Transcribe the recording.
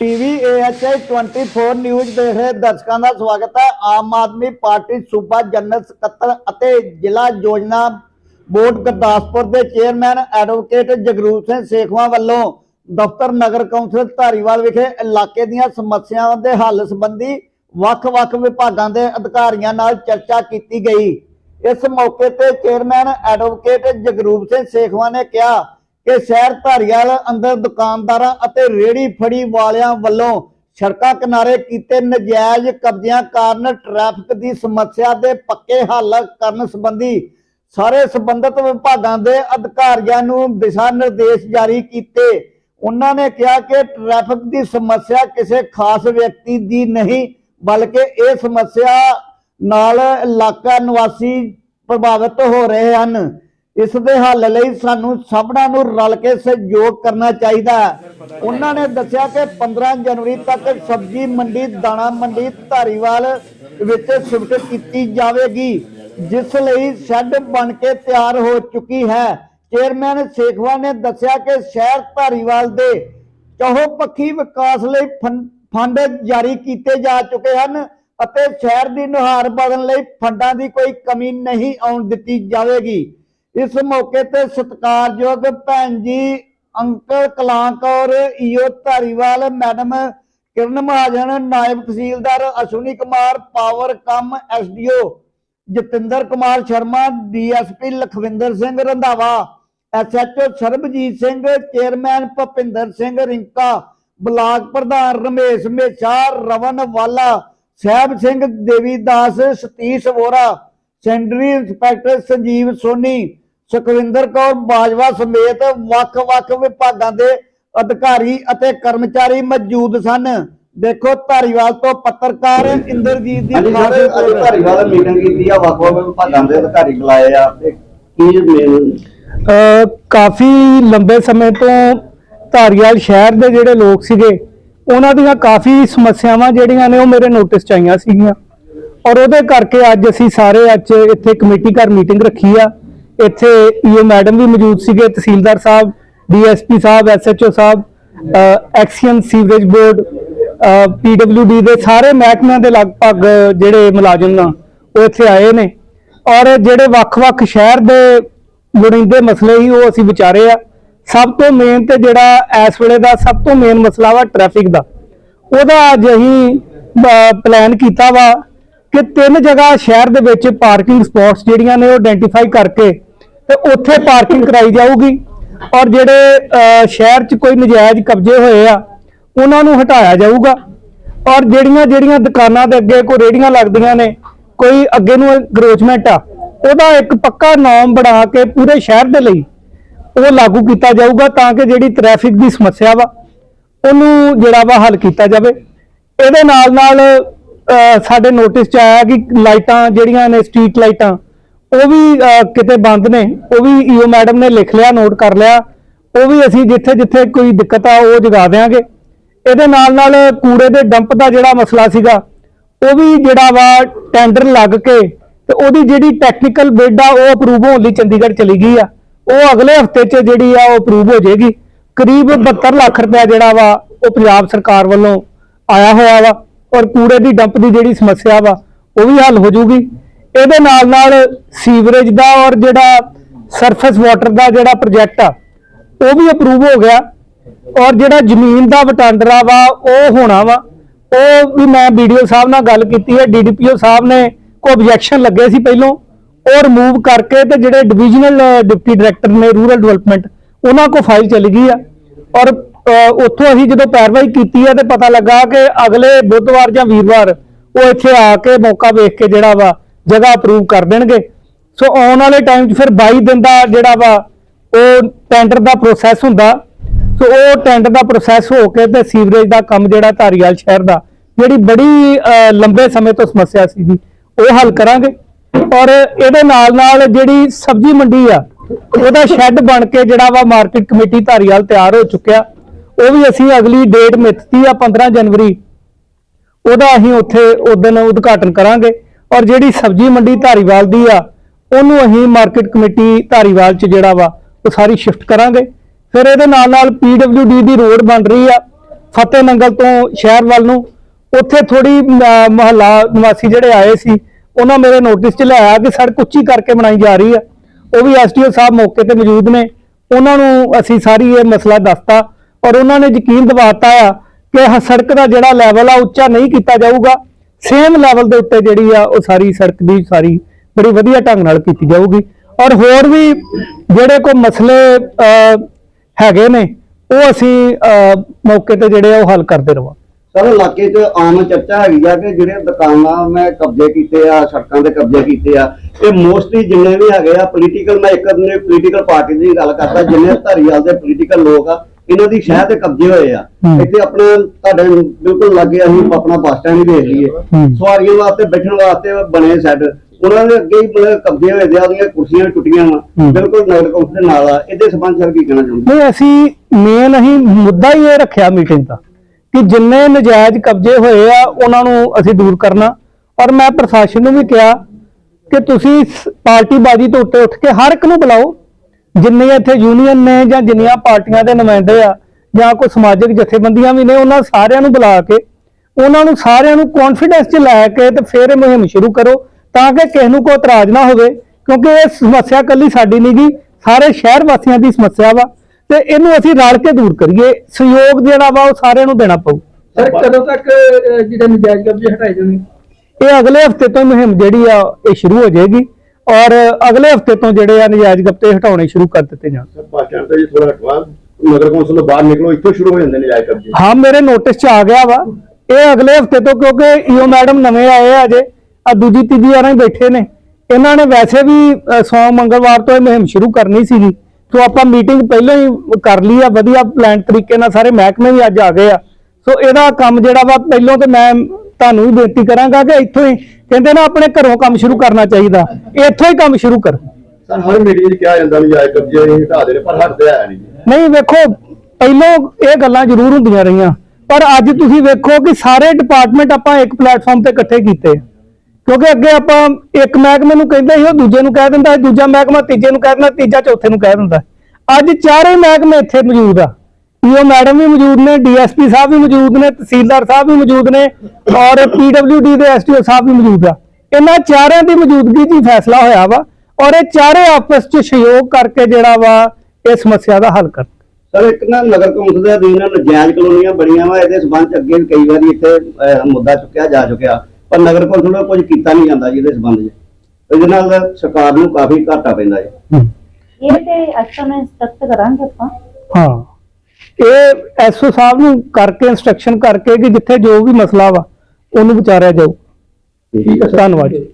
TV ਏਐਚਆਈ 24 news ਦੇਖ ਰਹੇ ਦਰਸ਼ਕਾਂ ਦਾ ਸਵਾਗਤ ਹੈ। ਆਮ ਆਦਮੀ ਪਾਰਟੀ ਸੂਬਾ ਜਨਰਲ ਸਕੱਤਰ ਅਤੇ ਜ਼ਿਲ੍ਹਾ ਯੋਜਨਾ ਬੋਰਡ ਗੁਰਦਾਸਪੁਰ ਦੇ ਚੇਅਰਮੈਨ ਐਡਵੋਕੇਟ ਜਗਰੂਪ ਸਿੰਘ ਸੇਖਵਾਂ ਵੱਲੋਂ ਦਫ਼ਤਰ ਨਗਰ ਕੌਂਸਲ ਧਾਰੀਵਾਲ ਵਿਖੇ ਇਲਾਕੇ ਦੀਆਂ ਸਮੱਸਿਆਵਾਂ ਦੇ ਹੱਲ ਸੰਬੰਧੀ ਵੱਖ-ਵੱਖ ਵਿਭਾਗਾਂ ਦੇ ਅਧਿਕਾਰੀਆਂ ਨਾਲ ਚਰਚਾ ਕੀਤੀ ਗਈ। ਇਸ ਮੌਕੇ ਤੇ ਚੇਅਰਮੈਨ ਐਡਵੋਕੇਟ ਜਗਰੂਪ ਸਿੰਘ ਸੇਖਵਾ ਨੇ ਕਿਹਾ ਕਿ ਸ਼ਹਿਰ ਧਾਰੀਵਾਲ ਅੰਦਰ ਦੁਕਾਨਦਾਰਾਂ ਅਤੇ ਰੇੜੀ ਫੜੀ ਵਾਲਿਆਂ ਵੱਲੋਂ ਸੜਕਾਂ ਕਿਨਾਰੇ ਕੀਤੇ ਨਜਾਇਜ਼ ਕਬਜ਼ਿਆਂ ਕਾਰਨ ਟ੍ਰੈਫਿਕ ਦੀ ਸਮੱਸਿਆ ਦੇ ਪੱਕੇ ਹੱਲ ਕਰਨ ਸੰਬੰਧੀ ਸਾਰੇ ਸੰਬੰਧਿਤ ਵਿਭਾਗਾਂ ਦੇ ਅਧਿਕਾਰੀਆਂ ਨੂੰ ਦਿਸ਼ਾ ਨਿਰਦੇਸ਼ ਜਾਰੀ ਕੀਤੇ। ਉਹਨਾਂ ਨੇ ਕਿਹਾ ਕਿ ਟ੍ਰੈਫਿਕ ਦੀ ਸਮੱਸਿਆ ਕਿਸੇ ਖਾਸ ਵਿਅਕਤੀ ਦੀ ਨਹੀਂ, ਬਲਕਿ ਇਹ ਸਮੱਸਿਆ ਨਾਲ ਇਲਾਕਾ ਨਿਵਾਸੀ ਪ੍ਰਭਾਵਿਤ ਹੋ ਰਹੇ ਹਨ। ਇਸ ਦੇ ਹੱਲ ਲਈ ਸਾਨੂੰ ਸਭਨਾਂ ਨੂੰ ਰਲ ਕੇ ਸਹਿਯੋਗ ਕਰਨਾ ਚਾਹੀਦਾ ਹੈ। ਉਹਨਾਂ ਨੇ ਦੱਸਿਆ ਕਿ 15 ਜਨਵਰੀ ਤੱਕ ਸਬਜ਼ੀ ਮੰਡੀ, ਦਾਣਾ ਮੰਡੀ, ਧਾਰੀਵਾਲ ਵਿੱਚ ਸ਼ਿਫਟ ਕੀਤੀ ਜਾਵੇਗੀ, ਜਿਸ ਲਈ ਸ਼ੈੱਡ ਬਣ ਕੇ ਤਿਆਰ ਹੋ ਚੁੱਕੀ ਹੈ। ਚੇਅਰਮੈਨ ਸੇਖਵਾ ਨੇ ਦੱਸਿਆ ਕਿ ਸ਼ਹਿਰ ਧਾਰੀਵਾਲ ਦੇ ਚਹੋ ਪੱਖੀ ਵਿਕਾਸ ਲਈ ਫੰਡ ਜਾਰੀ ਕੀਤੇ ਜਾ ਚੁੱਕੇ ਹਨ ਅਤੇ ਸ਼ਹਿਰ ਦੀ ਨੁਹਾਰ ਬਦਲਣ ਲਈ ਫੰਡਾਂ ਦੀ ਕੋਈ ਕਮੀ ਨਹੀਂ ਆਉਣ ਦਿੱਤੀ ਜਾਵੇਗੀ। ਇਸ ਮੌਕੇ ਤੇ ਸਤਿਕਾਰਯੋਗ ਭੈਣ ji uncle Kalanaur EO Dhariwal, madam Kiran Mahajan, ਨਾਇਬ ਤਹਿਸੀਲਦਾਰ Ashwani Kumar, power cum SDO Jatinder Kumar Sharma, DSP Lakhwinder Singh Randhawa, SHO Sarabjit Singh, chairman Bhupinder Singh Rinka, block ਪ੍ਰਧਾਨ ਰਮੇਸ਼ ਮੇਸ਼ਾ, ਰਵਨ ਵਾਲਾ, ਸਾਹਿਬ ਸਿੰਘ ਦੇਵੀਦਾਸ ਸਤੀਸ਼ ਵੋਰਾ ਸੈਂਟਰੀ ਇੰਸਪੈਕਟਰ ਸੰਜੀਵ ਸੋਨੀ ਸੁਖਵਿੰਦਰ ਕੌਰ ਬਾਜਵਾ ਸਮੇਤ ਵੱਖ-ਵੱਖ ਵਿਭਾਗਾਂ ਦੇ ਅਧਿਕਾਰੀ ਅਤੇ ਕਰਮਚਾਰੀ ਮੌਜੂਦ ਸਨ। ਦੇਖੋ ਧਾਰੀਵਾਲ ਤੋਂ ਪੱਤਰਕਾਰ ਇੰਦਰਜੀਤ ਦੀ ਖਾਸ ਰਿਪੋਰਟ। ਅਧਿਕਾਰੀਵਾਲ ਮੀਟਿੰਗ ਕੀਤੀ ਆ ਵੱਖ ਵੱਖ ਵਿਭਾਗਾਂ ਦੇ ਅਧਿਕਾਰੀ ਬੁਲਾਏ ਆ। ਤੇ ਕੀ ਮੇਨ ਅ, ਕਾਫੀ ਲੰਬੇ ਸਮੇਂ ਤੋਂ ਧਾਰੀਵਾਲ ਸ਼ਹਿਰ ਦੇ ਜਿਹੜੇ ਲੋਕ ਸੀਗੇ ਉਹਨਾਂ ਦੀਆਂ ਕਾਫੀ ਸਮੱਸਿਆਵਾਂ ਜਿਹੜੀਆਂ ਨੇ ਉਹ ਮੇਰੇ ਨੋਟਿਸ ਚ ਆਈਆਂ ਸੀਗੀਆਂ। ਔਰ ਉਹਦੇ ਕਰਕੇ ਅੱਜ ਅਸੀਂ ਸਾਰੇ ਅੱਜ ਇੱਥੇ ਕਮੇਟੀ ਘਰ ਮੀਟਿੰਗ ਰੱਖੀ ਆ। ਇੱਥੇ ਈਓ ਮੈਡਮ ਵੀ ਮੌਜੂਦ ਸੀਗੇ, ਤਹਿਸੀਲਦਾਰ ਸਾਹਿਬ ਡੀਐਸਪੀ ਸਾਹਿਬ ਐਸਐਚਓ ਸਾਹਿਬ ਐਕਸੀਅਨ ਸੀਵਰੇਜ ਬੋਰਡ ਪੀਡਬਲਯੂਡੀ ਦੇ ਸਾਰੇ ਮਹਿਕਮਿਆਂ ਦੇ ਲਗਭਗ ਜਿਹੜੇ ਮੁਲਾਜ਼ਮ ਆ ਉਹ ਇੱਥੇ ਆਏ ਨੇ। ਔਰ ਜਿਹੜੇ ਵੱਖ-ਵੱਖ ਸ਼ਹਿਰ ਦੇ ਲੋੜੀਂਦੇ ਮਸਲੇ ਹੀ ਉਹ ਅਸੀਂ ਵਿਚਾਰੇ ਆ। ਸਭ ਤੋਂ ਮੇਨ ਤੇ ਜਿਹੜਾ ਇਸ ਵੇਲੇ ਦਾ ਸਭ ਤੋਂ ਮੇਨ ਮਸਲਾ ਵਾ ਟ੍ਰੈਫਿਕ ਦਾ। ਉਹਦਾ ਅੱਜ ਅਸੀਂ ਪਲਾਨ ਕੀਤਾ ਵਾ ਕਿ ਤਿੰਨ ਜਗ੍ਹਾ ਸ਼ਹਿਰ ਦੇ ਵਿੱਚ ਪਾਰਕਿੰਗ ਸਪੌਟਸ ਜਿਹੜੀਆਂ ਨੇ, ਉਹ ਆਇਡੈਂਟੀਫਾਈ ਕਰਕੇ ਤੇ ਉੱਥੇ ਪਾਰਕਿੰਗ ਕਰਾਈ ਜਾਊਗੀ। ਔਰ ਜਿਹੜੇ ਸ਼ਹਿਰ 'ਚ ਕੋਈ ਨਜਾਇਜ਼ ਕਬਜ਼ੇ ਹੋਏ ਆ, ਉਹਨਾਂ ਨੂੰ ਹਟਾਇਆ ਜਾਊਗਾ। ਔਰ ਜਿਹੜੀਆਂ ਜਿਹੜੀਆਂ ਦੁਕਾਨਾਂ ਦੇ ਅੱਗੇ ਕੋਈ ਰੇੜੀਆਂ ਲੱਗਦੀਆਂ ਨੇ, ਕੋਈ ਅੱਗੇ ਨੂੰ ਗਰੋਚਮੈਂਟ ਆ, ਉਹਦਾ ਇੱਕ ਪੱਕਾ ਨਾਮ ਬਣਾ ਕੇ ਪੂਰੇ ਸ਼ਹਿਰ ਦੇ ਲਈ ਉਹ ਲਾਗੂ ਕੀਤਾ ਜਾਊਗਾ ਤਾਂ ਕਿ ਜਿਹੜੀ ਟ੍ਰੈਫਿਕ ਦੀ ਸਮੱਸਿਆ ਵਾ, ਉਹਨੂੰ ਜਿਹੜਾ ਵਾ ਹੱਲ ਕੀਤਾ ਜਾਵੇ। ਇਹਦੇ ਨਾਲ ਨਾਲ ਸਾਡੇ ਨੋਟਿਸ ਚ ਆਇਆ ਕਿ ਲਾਈਟਾਂ ਜਿਹੜੀਆਂ ਨੇ ਸਟਰੀਟ ਲਾਈਟਾਂ ਉਹ ਵੀ ਕਿਤੇ ਬੰਦ ਨੇ, ਉਹ ਵੀ ਈਓ ਮੈਡਮ ਨੇ ਲਿਖ ਲਿਆ, ਨੋਟ ਕਰ ਲਿਆ। ਉਹ ਵੀ ਅਸੀਂ ਜਿੱਥੇ ਜਿੱਥੇ ਕੋਈ ਦਿੱਕਤ ਆ, ਉਹ ਜਗਾ ਦੇਾਂਗੇ ਇਹਦੇ ਨਾਲ ਨਾਲ ਕੂੜੇ ਦੇ ਡੰਪ ਦਾ ਜਿਹੜਾ ਮਸਲਾ ਸੀਗਾ, ਉਹ ਵੀ ਜਿਹੜਾ ਵਾ ਟੈਂਡਰ ਲੱਗ ਕੇ ਤੇ ਉਹਦੀ ਜਿਹੜੀ ਟੈਕਨੀਕਲ ਬਿੱਡ ਆ, ਉਹ ਅਪਰੂਵ ਹੋਣ ਲਈ ਚੰਡੀਗੜ੍ਹ ਚਲੀ ਗਈ ਆ। ਉਹ ਅਗਲੇ ਹਫ਼ਤੇ 'ਚ ਜਿਹੜੀ ਆ, ਉਹ ਅਪਰੂਵ ਹੋ ਜਾਏਗੀ। ਕਰੀਬ 72 ਲੱਖ ਰੁਪਏ ਜਿਹੜਾ ਵਾ, ਉਹ ਪੰਜਾਬ ਸਰਕਾਰ ਵੱਲੋਂ ਆਇਆ ਹੋਇਆ ਵਾ। ਔਰ ਕੂੜੇ ਦੀ ਡੰਪ ਦੀ ਜਿਹੜੀ ਸਮੱਸਿਆ ਵਾ, ਉਹ ਵੀ ਹੱਲ ਹੋ ਜਾਊਗੀ। ਇਹਦੇ ਨਾਲ ਨਾਲ ਸੀਵਰੇਜ ਦਾ ਔਰ ਜਿਹੜਾ ਸਰਫੇਸ ਵਾਟਰ ਦਾ ਜਿਹੜਾ ਪ੍ਰੋਜੈਕਟ ਆ, ਉਹ ਵੀ ਅਪਰੂਵ ਹੋ ਗਿਆ। ਔਰ ਜਿਹੜਾ ਜ਼ਮੀਨ ਦਾ ਵਟਾਂਦਰਾ ਵਾ, ਉਹ ਹੋਣਾ ਵਾ। ਉਹ ਵੀ ਮੈਂ ਵੀਡੀਓ ਸਾਹਿਬ ਨਾਲ ਗੱਲ ਕੀਤੀ ਹੈ। ਡੀਡੀਪੀਓ ਸਾਹਿਬ ਨੇ ਕੋ ਆਬਜੈਕਸ਼ਨ ਲੱਗੇ ਸੀ ਪਹਿਲੋਂ। ਉਹ ਰਿਮੂਵ ਕਰਕੇ ਤੇ ਜਿਹੜੇ ਡਿਵੀਜ਼ਨਲ ਡਿਪਟੀ ਡਾਇਰੈਕਟਰ ਨੇ ਰੂਰਲ ਡਿਵੈਲਪਮੈਂਟ ਉਹਨਾਂ ਕੋ ਫਾਈਲ ਚਲੀ ਗਈ ਆ। ਔਰ ਉੱਥੋਂ ਅਸੀਂ ਜਦੋਂ ਪੈਰਵਾਈ ਕੀਤੀ ਆ ਤੇ ਪਤਾ ਲੱਗਾ ਕਿ ਅਗਲੇ ਬੁੱਧਵਾਰ ਜਾਂ ਵੀਰਵਾਰ ਉਹ ਇੱਥੇ ਆ ਕੇ ਮੌਕਾ ਵੇਖ ਕੇ ਜਿਹੜਾ ਵਾ ਜਗ੍ਹਾ ਅਪਰੂਵ ਕਰ ਦੇਣਗੇ। ਸੋ ਆਉਣ ਵਾਲੇ ਟਾਈਮ 'ਚ ਫਿਰ 22 ਦਿਨ ਦਾ ਜਿਹੜਾ ਵਾ, ਉਹ ਟੈਂਡਰ ਦਾ ਪ੍ਰੋਸੈਸ ਹੁੰਦਾ। ਸੋ ਉਹ ਟੈਂਡਰ ਦਾ ਪ੍ਰੋਸੈਸ ਹੋ ਕੇ ਤੇ ਸੀਵਰੇਜ ਦਾ ਕੰਮ ਜਿਹੜਾ ਧਾਰੀਵਾਲ ਸ਼ਹਿਰ ਦਾ, ਜਿਹੜੀ ਬੜੀ ਲੰਬੇ ਸਮੇਂ ਤੋਂ ਸਮੱਸਿਆ ਸੀਗੀ ਉਹ ਹੱਲ ਕਰਾਂਗੇ। ਔਰ ਇਹਦੇ ਨਾਲ ਨਾਲ ਜਿਹੜੀ ਸਬਜ਼ੀ ਮੰਡੀ ਆ, ਉਹਦਾ ਸ਼ੈੱਡ ਬਣ ਕੇ ਜਿਹੜਾ ਵਾ ਮਾਰਕੀਟ ਕਮੇਟੀ ਧਾਰੀਵਾਲ ਤਿਆਰ ਹੋ ਚੁੱਕਿਆ। ਉਹ ਵੀ ਅਸੀਂ ਅਗਲੀ ਡੇਟ ਮਿੱਥਤੀ ਆ 15 ਜਨਵਰੀ। ਉਹਦਾ ਅਸੀਂ ਉੱਥੇ ਉਸ ਦਿਨ ਉਦਘਾਟਨ ਕਰਾਂਗੇ। ਔਰ ਜਿਹੜੀ ਸਬਜ਼ੀ ਮੰਡੀ ਧਾਰੀਵਾਲ ਦੀ ਆ, ਉਹਨੂੰ ਅਸੀਂ ਮਾਰਕੀਟ ਕਮੇਟੀ ਧਾਰੀਵਾਲ ਚ ਜਿਹੜਾ ਵਾ, ਉਹ ਸਾਰੀ ਸ਼ਿਫਟ ਕਰਾਂਗੇ। ਫਿਰ ਇਹਦੇ ਨਾਲ ਨਾਲ ਪੀਡਬਲਯੂਡੀ ਦੀ ਰੋਡ ਬਣ ਰਹੀ ਆ, ਫਤਿਹ ਨੰਗਲ ਤੋਂ ਸ਼ਹਿਰ ਵੱਲ ਨੂੰ। ਉੱਥੇ ਥੋੜੀ ਮਹੱਲਾ ਨਿਵਾਸੀ ਜਿਹੜੇ ਆਏ ਸੀ, ਉਹਨਾਂ ਮੇਰੇ ਨੋਟਿਸ 'ਚ ਲਿਆਇਆ ਕਿ ਸੜਕ ਉੱਚੀ ਕਰਕੇ ਬਣਾਈ ਜਾ ਰਹੀ ਆ। ਉਹ ਵੀ ਐਸਡੀਓ ਸਾਹਿਬ ਮੌਕੇ ਤੇ ਮੌਜੂਦ ਨੇ। ਉਹਨਾਂ ਨੂੰ ਅਸੀਂ ਸਾਰੀ ਇਹ ਮਸਲਾ ਦੱਸਤਾ ਔਰ ਉਹਨਾਂ ਨੇ ਯਕੀਨ ਦਿਵਾਤਾ ਆ ਕਿ ਇਹ ਸੜਕ ਦਾ ਜਿਹੜਾ ਲੈਵਲ ਆ, ਉੱਚਾ ਨਹੀਂ ਕੀਤਾ ਜਾਊਗਾ। ਸੇਮ ਲੈਵਲ ਦੇ ਉੱਤੇ ਜਿਹੜੀ ਆ ਉਹ ਸਾਰੀ ਸੜਕ ਦੀ ਸਾਰੀ ਬੜੀ ਵਧੀਆ ਢੰਗ ਨਾਲ ਕੀਤੀ ਜਾਊਗੀ। ਔਰ ਹੋਰ ਵੀ ਜਿਹੜੇ ਕੋਈ ਮਸਲੇ ਹੈਗੇ ਨੇ, ਉਹ ਅਸੀਂ ਮੌਕੇ ਤੇ ਜਿਹੜੇ ਆ ਉਹ ਹੱਲ ਕਰਦੇ ਰਵਾਂ। ਸਰ, ਇਲਾਕੇ 'ਚ ਆਮ ਚਰਚਾ ਹੈਗੀ ਆ ਕਿ ਜਿਹੜੇ ਦੁਕਾਨਾਂ ਮੈਂ ਕਬਜ਼ੇ ਕੀਤੇ ਆ, ਸੜਕਾਂ ਦੇ ਕਬਜ਼ੇ ਕੀਤੇ ਆ, ਇਹ ਮੋਸਟਲੀ ਜਿੰਨੇ ਵੀ ਹੈਗੇ ਆ ਪੋਲੀਟੀਕਲ ਮੈਂ ਇੱਕ ਨੇ ਪੋਲੀਟੀਕਲ ਪਾਰਟੀ ਦੀ ਗੱਲ ਕਰਦਾ, ਜਿੰਨੇ ਧਾਰੀਵਾਲ ਦੇ ਪੋਲੀਟੀਕਲ ਲੋਕ ਆ ਇਹਨਾਂ ਦੀ ਸ਼ਹਿਰ ਤੇ ਕਬਜ਼ੇ ਹੋਏ ਆ। ਇੱਥੇ ਆਪਣੇ ਤੁਹਾਡੇ ਬਿਲਕੁਲ ਲਾਗੇ ਅਸੀਂ ਆਪਣਾ ਬੱਸ ਸਟੈਂਡ ਹੀ ਦੇਖ ਲਈਏ। ਸਵਾਰੀਆਂ ਵਾਸਤੇ ਬੈਠਣ ਵਾਸਤੇ ਬਣੇ ਸੈੱਟ। ਉਹਨਾਂ ਦੇ ਅੱਗੇ ਹੀ ਮਤਲਬ ਕਬਜ਼ੇ ਹੋਏ ਦੇ ਆ ਉਹਦੀਆਂ ਕੁਰਸੀਆਂ ਟੁੱਟੀਆਂ ਵਾ। ਬਿਲਕੁਲ ਨਗਰ ਕੌਂਸਲ ਦੇ ਨਾਲ ਆ। ਇਹਦੇ ਸੰਬੰਧ ਸਰ ਕੀ ਕਹਿਣਾ ਚਾਹੁੰਦੇ? ਨਹੀਂ ਅਸੀਂ ਮੇਨ ਅਸੀਂ ਮੁੱਦਾ ਹੀ ਇਹ ਰੱਖਿਆ ਮੀਟਿੰਗ ਦਾ ਕਿ ਜਿੰਨੇ ਨਜਾਇਜ਼ ਕਬਜ਼ੇ ਹੋਏ ਆ ਉਹਨਾਂ ਨੂੰ ਅਸੀਂ ਦੂਰ ਕਰਨਾ। ਔਰ ਮੈਂ ਪ੍ਰਸ਼ਾਸਨ ਨੂੰ ਵੀ ਕਿਹਾ ਕਿ ਤੁਸੀਂ ਪਾਰਟੀ ਬਾਜੀ ਤੋਂ ਉੱਤੇ ਉੱਠ ਕੇ ਹਰ ਇੱਕ ਨੂੰ ਬੁਲਾਓ। ਜਿੰਨੇ ਇੱਥੇ ਯੂਨੀਅਨ ਨੇ ਜਾਂ ਜਿੰਨੀਆਂ ਪਾਰਟੀਆਂ ਦੇ ਨੁਮਾਇੰਦੇ ਆ ਜਾਂ ਕੋਈ ਸਮਾਜਿਕ ਜਥੇਬੰਦੀਆਂ ਵੀ ਨੇ ਉਹਨਾਂ ਸਾਰਿਆਂ ਨੂੰ ਬੁਲਾ ਕੇ ਉਹਨਾਂ ਨੂੰ ਸਾਰਿਆਂ ਨੂੰ ਕੌਨਫੀਡੈਂਸ 'ਚ ਲੈ ਕੇ ਤੇ ਫਿਰ ਇਹ ਮੁਹਿੰਮ ਸ਼ੁਰੂ ਕਰੋ ਤਾਂ ਕਿ ਕਿਸੇ ਨੂੰ ਕੋਈ ਇਤਰਾਜ਼ ਨਾ ਹੋਵੇ ਕਿਉਂਕਿ ਇਹ ਸਮੱਸਿਆ ਕੱਲੀ ਸਾਡੀ ਨਹੀਂ ਗੀ ਸਾਰੇ ਸ਼ਹਿਰ ਵਾਸੀਆਂ ਦੀ ਸਮੱਸਿਆ ਵਾ ਤੇ ਇਹਨੂੰ ਅਸੀਂ ਰਲ ਕੇ ਦੂਰ ਕਰੀਏ ਸਹਿਯੋਗ ਜਿਹੜਾ ਵਾ ਉਹ ਸਾਰਿਆਂ ਨੂੰ ਦੇਣਾ ਪਊ। ਸਰ ਕਦੋਂ ਤੱਕ ਜਿਹੜੇ ਨਜਾਇਜ਼ ਕਬਜ਼ੇ ਹਟਾਏ ਜਾਣਗੇ? ਇਹ ਅਗਲੇ ਹਫ਼ਤੇ ਤੋਂ ਮੁਹਿੰਮ ਜਿਹੜੀ ਆ ਇਹ ਸ਼ੁਰੂ ਹੋ ਜਾਏਗੀ। ਔਰ ਅਗਲੇ ਹਫ਼ਤੇ ਤੋਂ ਜਿਹੜੇ ਆ ਨਜਾਇਜ਼ ਗੱਪੇ ਹਟਾਉਣੇ ਸ਼ੁਰੂ ਕਰ ਦਿੱਤੇ ਜਾਣ। ਬੱਸ ਸਟੈਂਡ ਤੋਂ ਜੀ ਥੋੜਾ ਹਟਵਾ ਨਗਰ ਕੌਂਸਲ ਤੋਂ ਬਾਹਰ ਨਿਕਲੋ ਇੱਥੋਂ ਸ਼ੁਰੂ ਹੋ ਜਾਂਦੇ ਨੇ ਜਾਇ ਕਬਜ਼ੇ। ਹਾਂ ਮੇਰੇ ਨੋਟਿਸ 'ਚ ਆ ਗਿਆ ਵਾ। ਇਹ ਅਗਲੇ ਹਫ਼ਤੇ ਤੋਂ ਕਿਉਂਕਿ ਈਓ ਮੈਡਮ ਨਵੇਂ ਆਏ ਆ ਅਜੇ ਆ ਦੂਜੀ ਤੀਜੀ ਵਾਰਾਂ ਹੀ ਬੈਠੇ ਨੇ। ਇਹਨਾਂ ਨੇ ਵੈਸੇ ਵੀ ਸੋਮ ਮੰਗਲਵਾਰ ਤੋਂ ਇਹ ਮੁਹਿੰਮ ਸ਼ੁਰੂ ਕਰਨੀ ਸੀਗੀ। ਸੋ ਆਪਾਂ ਮੀਟਿੰਗ ਪਹਿਲਾਂ ਹੀ ਕਰ ਲਈ ਆ ਵਧੀਆ ਪਲਾਨ ਤਰੀਕੇ ਨਾਲ ਸਾਰੇ ਮਹਿਕਮੇ ਵੀ ਅੱਜ ਆ ਗਏ ਆ। ਸੋ ਇਹਦਾ ਕੰਮ ਜਿਹੜਾ ਵਾ ਪਹਿਲਾਂ ਤੇ ਮੈਂ ਤੁਹਾਨੂੰ ਵੀ ਬੇਨਤੀ ਕਰਾਂਗਾ ਕਿ ਇੱਥੋਂ ਹੀ ਕਹਿੰਦੇ ਨਾ ਆਪਣੇ ਘਰੋਂ ਕੰਮ ਸ਼ੁਰੂ ਕਰਨਾ ਚਾਹੀਦਾ। ਇੱਥੋਂ ਹੀ ਕੰਮ ਸ਼ੁਰੂ ਕਰ। ਸਰ ਹਰ ਮੀਟਿੰਗ 'ਚ ਕਿਹਾ ਜਾਂਦਾ ਵੀ ਜਾਇ ਕਬਜ਼ੇ ਹਟਾ ਦੇ ਪਰ ਹਟਦੇ ਆ ਨਹੀਂ। ਨਹੀਂ ਵੇਖੋ ਪਹਿਲਾਂ ਇਹ ਗੱਲਾਂ ਜ਼ਰੂਰ ਹੁੰਦੀਆਂ ਰਹੀਆਂ। ਪਰ ਅੱਜ ਤੁਸੀਂ ਵੇਖੋ ਕਿ ਸਾਰੇ ਡਿਪਾਰਟਮੈਂਟ ਆਪਾਂ ਇੱਕ ਪਲੇਟਫਾਰਮ ਤੇ ਇਕੱਠੇ ਕੀਤੇ। ਕਿਉਂਕਿ ਅੱਗੇ ਆਪਾਂ ਇੱਕ ਮਹਿਕਮੇ ਨੂੰ ਕਹਿੰਦੇ ਸੀ ਉਹ ਦੂਜੇ ਨੂੰ ਕਹਿ ਦਿੰਦਾ ਦੂਜਾ ਮਹਿਕਮਾ ਤੀਜੇ ਨੂੰ ਕਹਿ ਦਿੰਦਾ ਤੀਜਾ ਚੌਥੇ ਨੂੰ ਕਹਿ ਦਿੰਦਾ। ਅੱਜ ਚਾਰੇ ਮਹਿਕਮੇ ਇੱਥੇ ਮੌਜੂਦ ਆ। ਈਓ ਮੈਡਮ ਵੀ ਮੌਜੂਦ ਨੇ ਡੀਐਸਪੀ ਸਾਹਿਬ ਵੀ ਮੌਜੂਦ ਨੇ ਤਹਿਸੀਲਦਾਰ ਸਾਹਿਬ ਵੀ ਮੌਜੂਦ ਨੇ ਔਰ ਪੀਡਬਲਯੂਡੀ ਦੇ ਐਸਟੀਓ ਸਾਹਿਬ ਵੀ ਮੌਜੂਦ ਆ। ਇਹਨਾਂ ਚਾਰਿਆਂ ਦੀ ਮੌਜੂਦਗੀ 'ਚ ਹੀ ਫੈਸਲਾ ਹੋਇਆ ਵਾ ਔਰ ਇਹ ਚਾਰੇ ਆਪਸ 'ਚ ਸਹਿਯੋਗ ਕਰਕੇ ਜਿਹੜਾ ਵਾ ਇਹ ਸਮੱਸਿਆ ਦਾ ਹੱਲ ਕਰ ਸਰ ਇੱਕ ਨਾ ਨਗਰ ਕੌਂਸਲ ਦੇ ਅਧੀਨ ਨਜਾਇਜ਼ ਕਲੋਨੀਆਂ ਬਣੀਆਂ ਵਾ ਇਹਦੇ ਸਬੰਧ ਅੱਗੇ ਵੀ ਕਈ ਵਾਰੀ ਇੱਥੇ ਮੁੱਦਾ ਚੁੱਕਿਆ ਜਾ ਚੁੱਕਿਆ ਪਰ ਨਗਰ ਕੌਂਸਲ ਵੱਲੋਂ ਕੁਝ ਕੀਤਾ ਨਹੀਂ ਜਾਂਦਾ ਜੀ ਇਹਦੇ ਸਬੰਧ 'ਚ। ਇਹਦੇ ਨਾਲ ਸਰਕਾਰ ਨੂੰ ਕਾਫੀ ਘਾਟਾ ਪੈਂਦਾ ਹੈ। ਇਹ ਤੇ ਐਕਸ਼ਨ ਇੰਸਟਰਕਟ ਕਰਾਂਗੇ ਆਪਾਂ। ਹਾਂ। ਇਹ ਐਸਓ ਸਾਹਿਬ ਨੂੰ ਕਰਕੇ ਇਨਸਟਰਕਸ਼ਨ ਕਰਕੇ ਕਿ ਜਿੱਥੇ ਜੋ ਵੀ ਮਸਲਾ ਵਾ ਉਹਨੂੰ ਵਿਚਾਰਿਆ ਜਾਊ। ਠੀਕ ਹੈ ਧੰਨਵਾਦ ਜੀ।